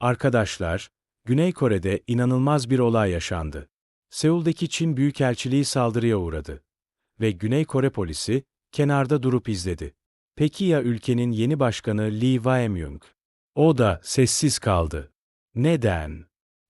Arkadaşlar, Güney Kore'de inanılmaz bir olay yaşandı. Seul'deki Çin Büyükelçiliği saldırıya uğradı. Ve Güney Kore polisi, kenarda durup izledi. Peki ya ülkenin yeni başkanı Lee Jae-myung? O da sessiz kaldı. Neden?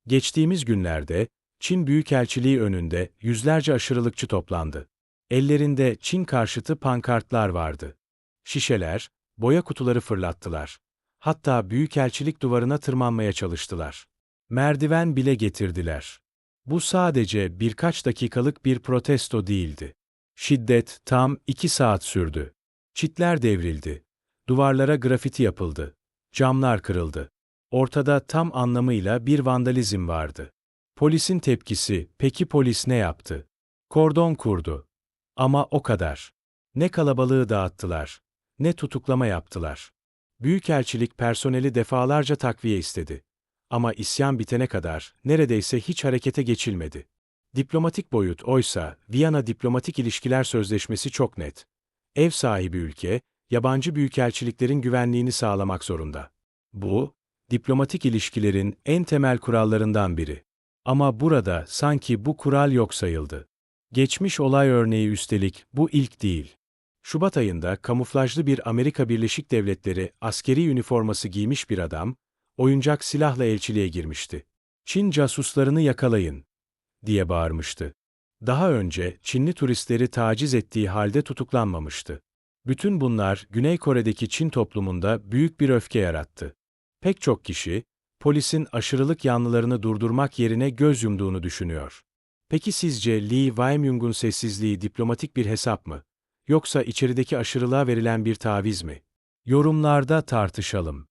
Geçtiğimiz günlerde, Çin Büyükelçiliği önünde yüzlerce aşırılıkçı toplandı. Ellerinde Çin karşıtı pankartlar vardı. Şişeler, boya kutuları fırlattılar. Hatta büyükelçilik duvarına tırmanmaya çalıştılar. Merdiven bile getirdiler. Bu sadece birkaç dakikalık bir protesto değildi. Şiddet tam iki saat sürdü. Çitler devrildi. Duvarlara grafiti yapıldı. Camlar kırıldı. Ortada tam anlamıyla bir vandalizm vardı. Polisin tepkisi, peki polis ne yaptı? Kordon kurdu. Ama o kadar. Ne kalabalığı dağıttılar, ne tutuklama yaptılar. Büyükelçilik personeli defalarca takviye istedi. Ama isyan bitene kadar neredeyse hiç harekete geçilmedi. Diplomatik boyut oysa Viyana Diplomatik İlişkiler Sözleşmesi çok net. Ev sahibi ülke, yabancı büyükelçiliklerin güvenliğini sağlamak zorunda. Bu, diplomatik ilişkilerin en temel kurallarından biri. Ama burada sanki bu kural yok sayıldı. Geçmiş olay örneği üstelik bu ilk değil. Şubat ayında kamuflajlı bir Amerika Birleşik Devletleri askeri üniforması giymiş bir adam, oyuncak silahla elçiliğe girmişti. Çin casuslarını yakalayın, diye bağırmıştı. Daha önce Çinli turistleri taciz ettiği halde tutuklanmamıştı. Bütün bunlar Güney Kore'deki Çin toplumunda büyük bir öfke yarattı. Pek çok kişi, polisin aşırılık yanlılarını durdurmak yerine göz yumduğunu düşünüyor. Peki sizce Lee Jae-myung'un sessizliği diplomatik bir hesap mı? Yoksa içerideki aşırılığa verilen bir taviz mi? Yorumlarda tartışalım.